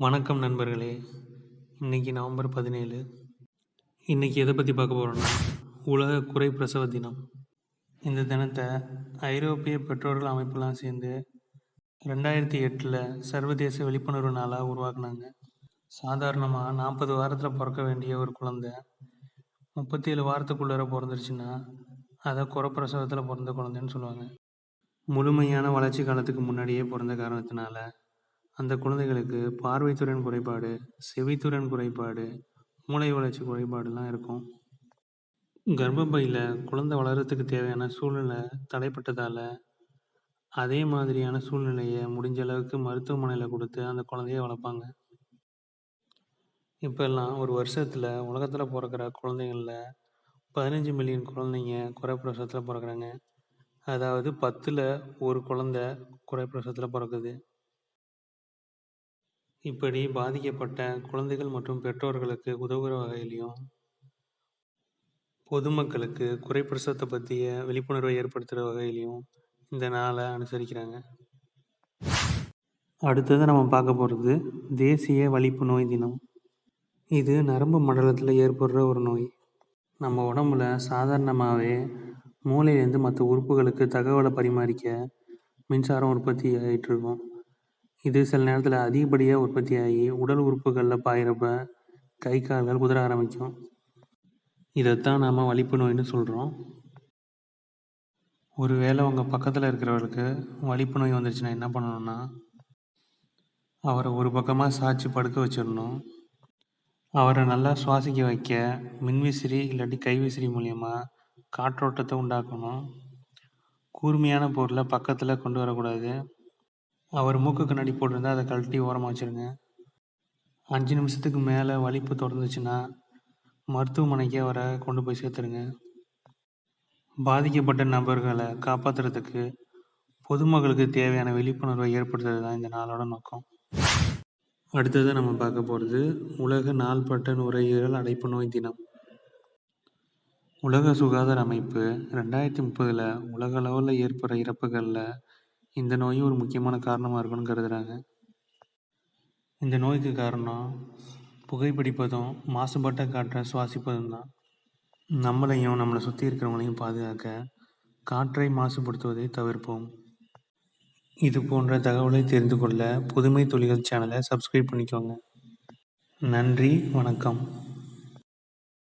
வணக்கம் நண்பர்களே. இன்னைக்கு நவம்பர் பதினேழு. இன்றைக்கி எதை பற்றி பார்க்க போகிறோம்னா உலக குறை பிரசவ தினம். இந்த தினத்தை ஐரோப்பிய பெற்றோர்கள் அமைப்பெல்லாம் சேர்ந்து ரெண்டாயிரத்தி எட்டில் சர்வதேச விழிப்புணர்வு நாளாக உருவாக்குனாங்க. சாதாரணமாக நாற்பது வாரத்தில் பிறக்க வேண்டிய ஒரு குழந்தை முப்பத்தி ஏழு வாரத்துக்குள்ளார பிறந்துருச்சுன்னா அதை குறை பிரசவத்தில் பிறந்த குழந்தைன்னு சொல்லுவாங்க. முழுமையான வளர்ச்சி காலத்துக்கு முன்னாடியே பிறந்த காரணத்தினால அந்த குழந்தைகளுக்கு பார்வைத்திறன் குறைபாடு செவித்திறன் குறைபாடு மூளை வளர்ச்சி குறைபாடுலாம் இருக்கும். கர்ப்பப்பையில் குழந்தை வளர்கிறதுக்கு தேவையான சூழ்நிலை தடைப்பட்டதால் அதே மாதிரியான சூழ்நிலையை முடிஞ்ச அளவுக்கு மருத்துவமனையில் கொடுத்து அந்த குழந்தைய வளர்ப்பாங்க. இப்போல்லாம் ஒரு வருஷத்தில் உலகத்தில் பிறக்கிற குழந்தைங்களில் பதினஞ்சு மில்லியன் குழந்தைங்க குறை பிறக்கிறாங்க. பிறக்குறாங்க அதாவது பத்தில் ஒரு குழந்தை குறை பிரசவத்தில் பிறக்குது. இப்படி பாதிக்கப்பட்ட குழந்தைகள் மற்றும் பெற்றோர்களுக்கு உதவுகிற வகையிலையும் பொதுமக்களுக்கு குறை பிரசவத்தை பற்றிய விழிப்புணர்வை ஏற்படுத்துகிற வகையிலையும் இந்த நாளை அனுசரிக்கிறாங்க. அடுத்தது நம்ம பார்க்க போகிறது தேசிய வலிப்பு நோய் தினம். இது நரம்பு மண்டலத்தில் ஏற்படுற ஒரு நோய். நம்ம உடம்புல சாதாரணமாகவே மூளையிலேருந்து மற்ற உறுப்புகளுக்கு தகவலை பரிமாறிக்க மின்சாரம் உற்பத்தி ஆகிட்டு இருக்கும். இது சில நேரத்தில் அதிகப்படியாக உற்பத்தி ஆகி உடல் உறுப்புகளில் பாயிறப்ப கை கால்கள் குதிர ஆரம்பிக்கும். இதைத்தான் நாம் வலிப்பு நோயின்னு சொல்கிறோம் ஒரு வேளை உங்கள் பக்கத்தில் இருக்கிறவருக்கு வலிப்பு நோய் வந்துருச்சுன்னா என்ன பண்ணணும்னா அவரை ஒரு பக்கமாக சாய்ச்சி படுக்க வச்சிடணும். அவரை நல்லா சுவாசிக்க வைக்க மின்விசிறி இல்லாட்டி கைவிசிறி மூலியமாக காற்றோட்டத்தை உண்டாக்கணும். கூர்மையான பொருளை பக்கத்தில் கொண்டு வரக்கூடாது. அவர் மூக்கு கண்ணாடி போட்டிருந்தா அதை கழட்டி ஓரமாக வச்சுருங்க. அஞ்சு நிமிஷத்துக்கு மேலே வலிப்பு தொடர்ந்துச்சுன்னா மருத்துவமனைக்கு அவரை கொண்டு போய் சேர்த்துருங்க. பாதிக்கப்பட்ட நபர்களை காப்பாற்றுறதுக்கு பொதுமக்களுக்கு தேவையான விழிப்புணர்வை ஏற்படுத்துறது தான் இந்த நாளோட நோக்கம். அடுத்தது நம்ம பார்க்க போகிறது உலக நாள்பட்ட நுரையீரல் அடைப்பு நோய் தினம். உலக சுகாதார அமைப்பு ரெண்டாயிரத்தி முப்பதில் உலக அளவில் ஏற்படுற இறப்புகளில் இந்த நோயும் ஒரு முக்கியமான காரணமாக இருக்குன்னு கருதுகிறாங்க இந்த நோய்க்கு காரணம் புகைப்பிடிப்பதும் மாசுபட்ட காற்றை சுவாசிப்பதும் தான். நம்மளையும் நம்மளை சுற்றி இருக்கிறவங்களையும் பாதுகாக்க காற்றை மாசுபடுத்துவதை தவிர்ப்போம். இது போன்ற தகவலை தெரிந்து கொள்ள புதுமை தொழில்கள் சேனலை சப்ஸ்கிரைப் பண்ணிக்கோங்க. நன்றி வணக்கம்.